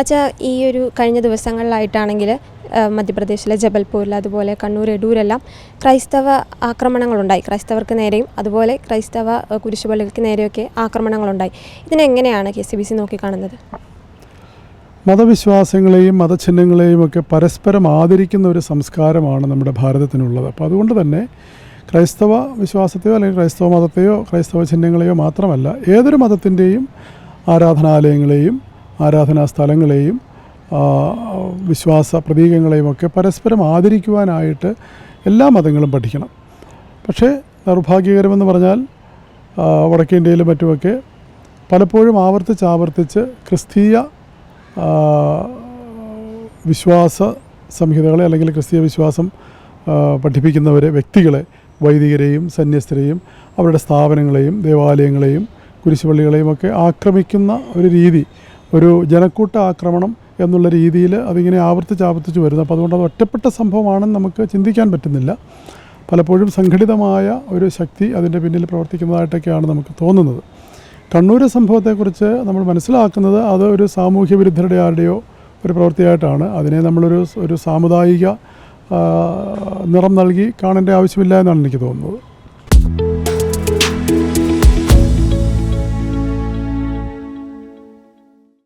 അച്ഛാ ഈ ഒരു കഴിഞ്ഞ ദിവസങ്ങളിലായിട്ടാണെങ്കിൽ മധ്യപ്രദേശിലെ ജബൽപൂരിൽ അതുപോലെ കണ്ണൂർ എടൂരെല്ലാം ക്രൈസ്തവ ആക്രമണങ്ങളുണ്ടായി. ക്രൈസ്തവർക്ക് നേരെയും അതുപോലെ ക്രൈസ്തവ കുരിശുപള്ളികൾക്ക് നേരെയൊക്കെ ആക്രമണങ്ങളുണ്ടായി. ഇതിനെങ്ങനെയാണ് കെ സി ബി സി നോക്കിക്കാണുന്നത്? മതവിശ്വാസങ്ങളെയും മതചിഹ്നങ്ങളെയും ഒക്കെ പരസ്പരം ആദരിക്കുന്ന ഒരു സംസ്കാരമാണ് നമ്മുടെ ഭാരതത്തിനുള്ളത്. അപ്പോൾ അതുകൊണ്ട് തന്നെ ക്രൈസ്തവ വിശ്വാസത്തെയോ അല്ലെങ്കിൽ ക്രൈസ്തവ മതത്തെയോ ക്രൈസ്തവ ചിഹ്നങ്ങളെയോ മാത്രമല്ല ഏതൊരു മതത്തിന്റെയും ആരാധനാലയങ്ങളെയും ആരാധനാ സ്ഥലങ്ങളെയും വിശ്വാസ പ്രതീകങ്ങളെയും ഒക്കെ പരസ്പരം ആദരിക്കുവാനായിട്ട് എല്ലാ മതങ്ങളും പഠിക്കണം. പക്ഷേ നിർഭാഗ്യകരമെന്ന് പറഞ്ഞാൽ വടക്കേ ഇന്ത്യയിലും മറ്റുമൊക്കെ പലപ്പോഴും ആവർത്തിച്ച് ആവർത്തിച്ച് ക്രിസ്തീയ വിശ്വാസ സംഹിതകളെ അല്ലെങ്കിൽ ക്രിസ്തീയ വിശ്വാസം പഠിപ്പിക്കുന്നവരെ വ്യക്തികളെ വൈദികരെയും സന്യസ്തരെയും അവരുടെ സ്ഥാപനങ്ങളെയും ദേവാലയങ്ങളെയും കുരിശുപള്ളികളെയും ഒക്കെ ആക്രമിക്കുന്ന ഒരു രീതി ഒരു ജനക്കൂട്ട ആക്രമണം എന്നുള്ള രീതിയിൽ അതിങ്ങനെ ആവർത്തിച്ച് ആവർത്തിച്ച് വരുന്നു. അപ്പോൾ അതുകൊണ്ട് അത് ഒറ്റപ്പെട്ട സംഭവമാണെന്ന് നമുക്ക് ചിന്തിക്കാൻ പറ്റുന്നില്ല. പലപ്പോഴും സംഘടിതമായ ഒരു ശക്തി അതിന്റെ പിന്നിൽ പ്രവർത്തിക്കുന്നതായിട്ടൊക്കെയാണ് നമുക്ക് തോന്നുന്നത്. കണ്ണൂർ സംഭവത്തെക്കുറിച്ച് നമ്മൾ മനസ്സിലാക്കുന്നത് അത് ഒരു സാമൂഹ്യ വിരുദ്ധരുടെ ആരുടെയോ ഒരു പ്രവൃത്തിയായിട്ടാണ്. അതിനെ നമ്മളൊരു ഒരു സാമുദായിക നിറം നൽകി കാണേണ്ട ആവശ്യമില്ല എന്നാണ് എനിക്ക് തോന്നുന്നത്.